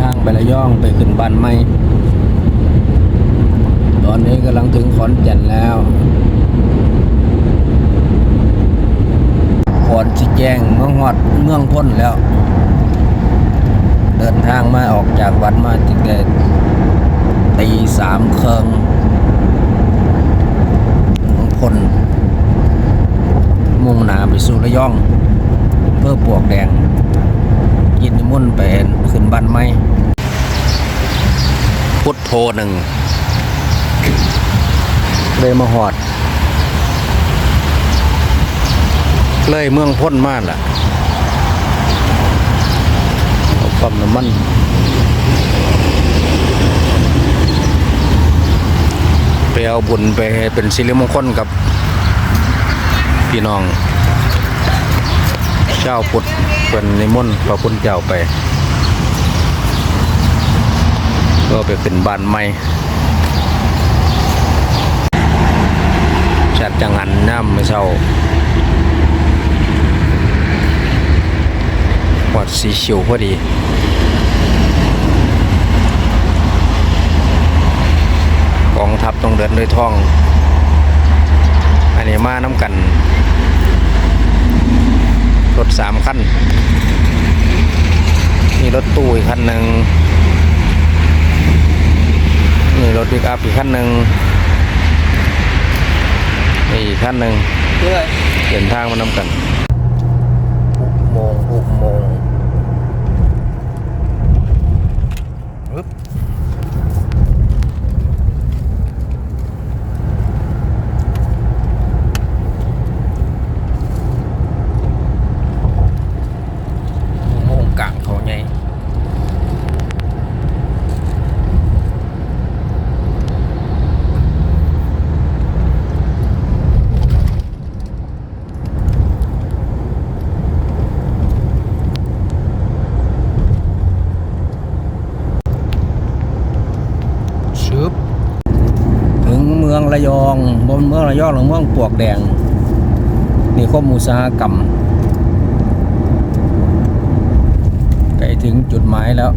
ทางไประยองไปขึ้นบ้านใหม่ ตอนนี้กำลังถึงขอนแก่นแล้วก่อนสิแจ้งเมืองฮอดเมืองพ้นแล้ว เดินทางมาออกจากวัดมาตั้งแต่ตีสามเคิงเมืองพ้นมุ่งหนาไปสู่ระยอง เพื่อปลวกแดง กินนิมุ่นต์ไปขึ้นบ้านไม้พุทโธหนึ่งเลยมาหอด เลยเมืองพ้นมากล่ะเอาปั๊มน้ำมันไปเอาบุญไปเป็นสิริมงคลกับพี่น้อง เจ้าพุทธ เป็นนิมนต์พระคุณเจ้าไป ก็ไปขึ้นบ้านใหม่ชัดจังหันน้ำไม่เศร้าวัดสีชิวพอดีกองทัพต้องเดินด้วยท้อง อันนี้มาน้ำกัน รถสามคันมีรถตู้อีกคันหนึ่งมีรถปิกอัพอีกคันหนึ่งมีอีกคันหนึ่งเดินทางมานำกันหกโมงหกโมงปึ๊บหกโมงกลางเขาใหญ่ชึบถึงเมือง ระยองบนเมืองระยองหรือเมืองปวกแดงนี่คมอุตสาหกรรมใกล้ถึงจุดหมายแล้ว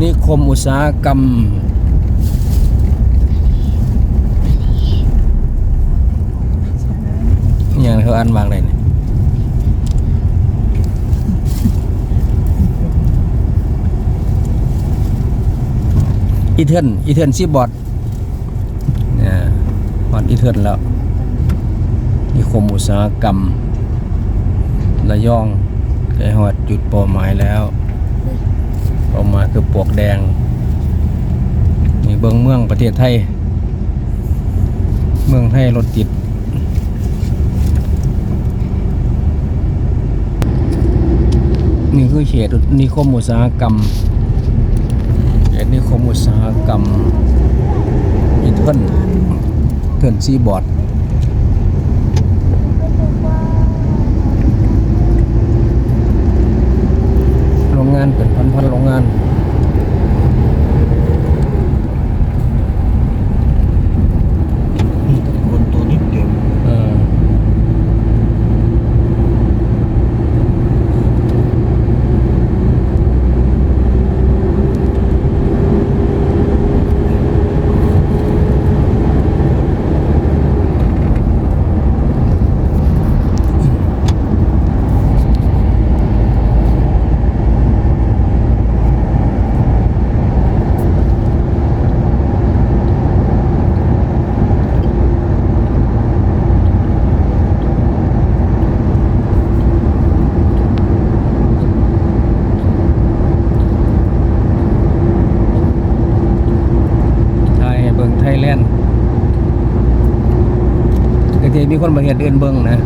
นี่คมอุตสาหกรรม อย่างเขาอ่านวางเลยเนี่ย อีเทิร์นอีเทิร์นซีบอร์ดเนี่ยฮอดอีเทิร์นแล้วนี่คมอุตสาหกรรมระยองใกล้ฮอดจุดเป้าหมายแล้วเป้าหมายคือปลวกแดงนี่เบิงเมืองประเทศไทย เมืองไทยรถติดนี่คือเขตนิคมอุตสาหกรรม นิคมอุตสาหกรรมอีเทินเทินซีบอร์ดโรงงานเป็นพันๆโรงงานคนตัวนิดเดียว เออไทยเบิ่งไทยแลนด์ก็จะ มีคนมาเห็นเดินเบิ่งนะ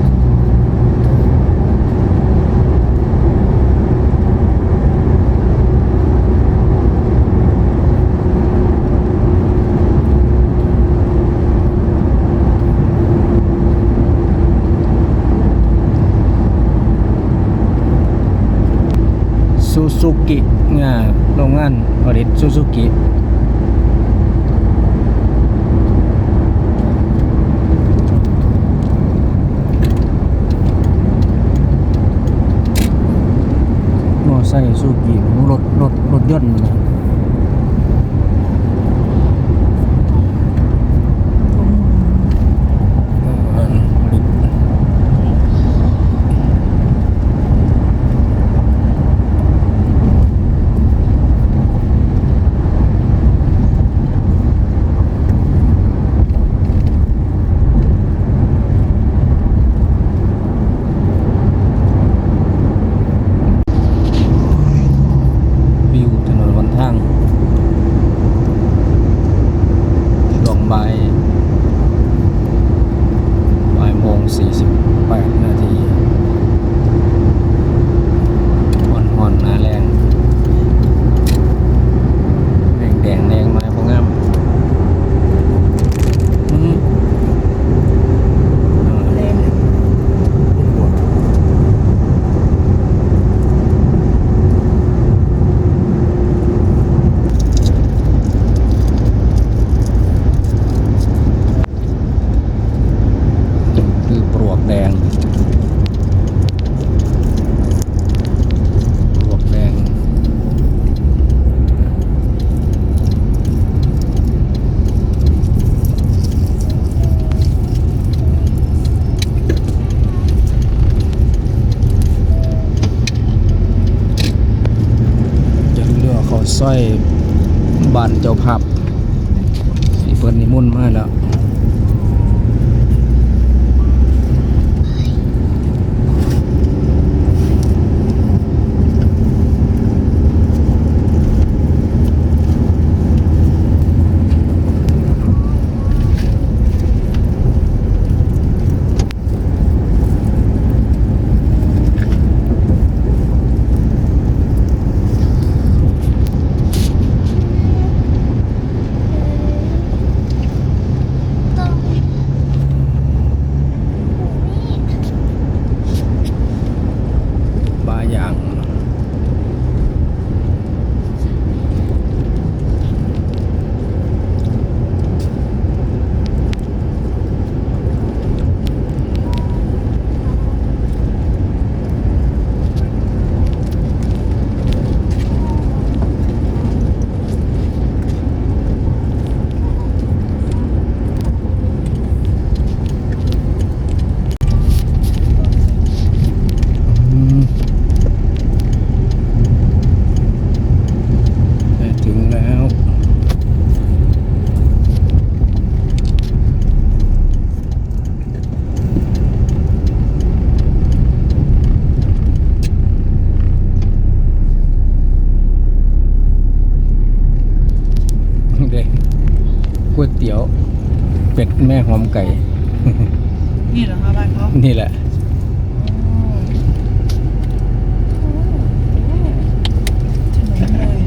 ซูซูกิงาโรงงานผลิตซูซูกิ มอใส่สูกีของรถรถรถยนต์นะเออลิฟต์วิวถนนวันทางช่วงบ่ายบ่ายโมงสี่สิบแปดนาทีหอนหอนๆหนาแรงแดงแดงแดงมาพวกงามอืมอ่า เล่น คือปลวกแดง ปลวกแดง จะเลือกเขา สร้อยบานเจ้าภาพสีเปิดนิมนต์มาแล้ว บาอย่าง อืมได้ถึงแล้ว เด็กก๋วยเตี๋ยว เป็ดแม่หอมไก่ นี่เหรอคะบ้านเขานี่แหละ ถนนเลย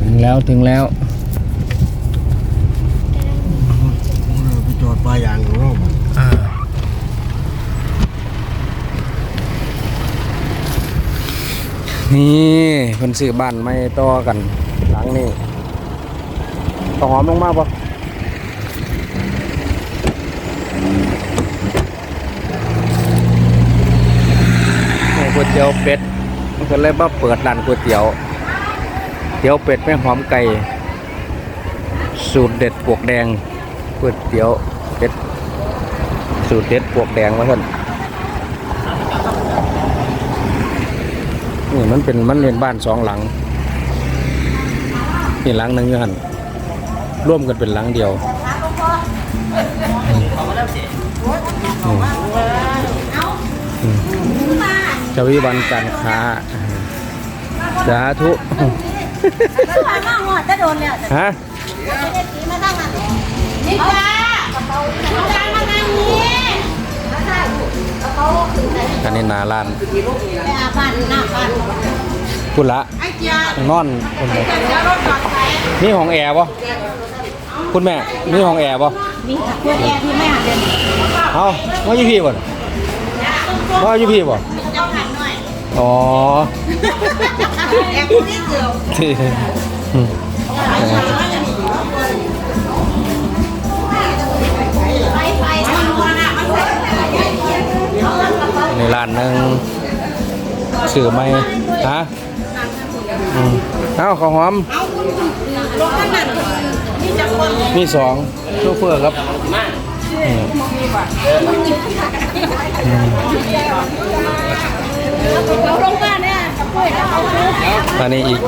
ถึงแล้วถึงแล้ว ไปจอดปลายางของเราบ่ นี่เพิ่นซื้อบ้านไม่ต่อกันหลังนี้ต่อหอมลงมากปะก๋วยเตี๋ยวเป็ดมันก็เลยมาเปิดร้านก๋วยเตี๋ยว เตี๋ยวเป็ดแม่หอมไก่ สูตรเด็ดปวกแดงก๋วยเตี๋ยวเป็ดสูตรเด็ดปวกแดงว่าท่าน มันเป็นมันเป็นบ้านสองหลังนี่หลังหนึ่งอยู่หันร่วมกันเป็นหลังเดียวอืมอืมชวีวันการค้าสาธุคือว่ามาหอดจะโดนแล้วแต่ฮะ นอันนี้หนาลานไปอาบ้านหน้าบ้านพุ่นละไอ้เจ้านอนคนเดียวเดี๋ยวรถจอดไปนี่ห้องแอร์ปะคุณแม่นี่ห้องแอร์ปะนี่ค่ะเพื่อนแอร์ที่ไม่หันเดินเอาว่าอยู่พี่บ่นว่าอยู่พี่บ่เจ้าหันหน่อยอ๋อแอร์คนนี้เดียว นี่ร้านหนึงซื้อไหมฮะอืมเอ้าข้าวหอมรถขนาดนี่จะคนมีสองโชเฟอร์ครับอืมเราลงกันนี้อาตอนนี้อีก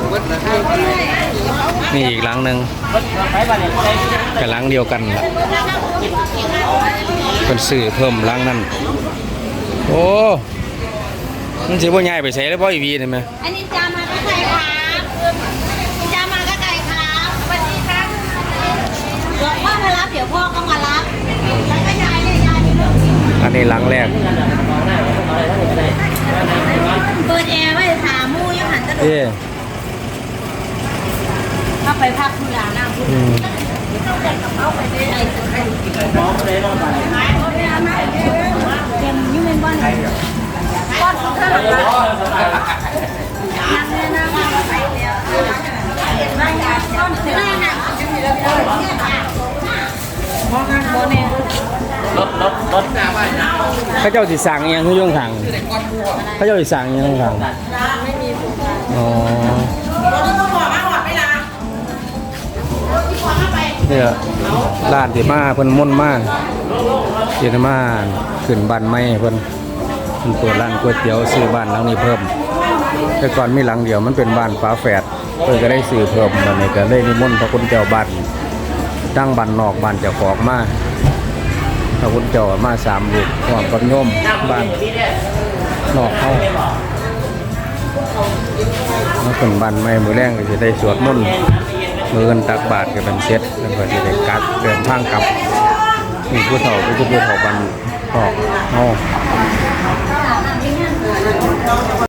นี่อีกหลังหนึ่งกับหลังเดียวกันล่ะเป็นสื่อเพิ่มหลังนั้น โอ้มันสิบ่ใหญ่ไปใส่แล้วบ่อีวีนี่ไหมอันนี้จามาก็ไก่ครับจามาก็ไก่ครับสวัสดีครับเดี๋ยวพ่อมารับเดี๋ยวพ่อก็มารับแล้วก็ยายเนี่ยยายมีเรื่องอันนี้หลังแรก เปิดแอร์ไว้ถามมูยังหันจะดูเอ้ถ้าไปพักคุณลาหน้าคุณอืม ต้องแต่งกับเขาไปได้ไอ้สุดไอ้เต็เป็นบ้านก้อนของข้าวนั่งเนี่ยนั่งไปแล้วนั่งก้อนเสือนั่งจะมีระเบียบมองกันโบเน่เขาเจ้าสิสั่งยังคือยุ่งขังเขาเจ้าสิสั่งอิหยังยุ่งขังอ๋อเนี่ยร้านที่มาเพิ่นม่นมากเดี๋ยวมาขึ้นบ้านใหม่เพิ่น เพิ่นเปิดร้านก๋วยเตี๋ยวซื้อบ้านหลังนี้เพิ่ม แต่ก่อนมีหลังเดียวมันเป็นบ้านฝาแฝดเพิ่นก็ได้ซื้อเพิ่มบัดนี้ก็เลยนิมนต์พระคุณเจ้าบ้านตั้งบ้านนอกบ้านเจ้าของมาพระคุณเจ้ามาสามลูกพร้อมกับโยมบ้านนอกเข้ามาเป็นบ้านใหม่มือแรงก็จะได้สวดมนต์มือกันตักบาตรก็เป็นเช็ดแล้วก็จะได้กัดเดินทางกลับผู้เฒ่าผู้เฒ่าบ้าน 哦。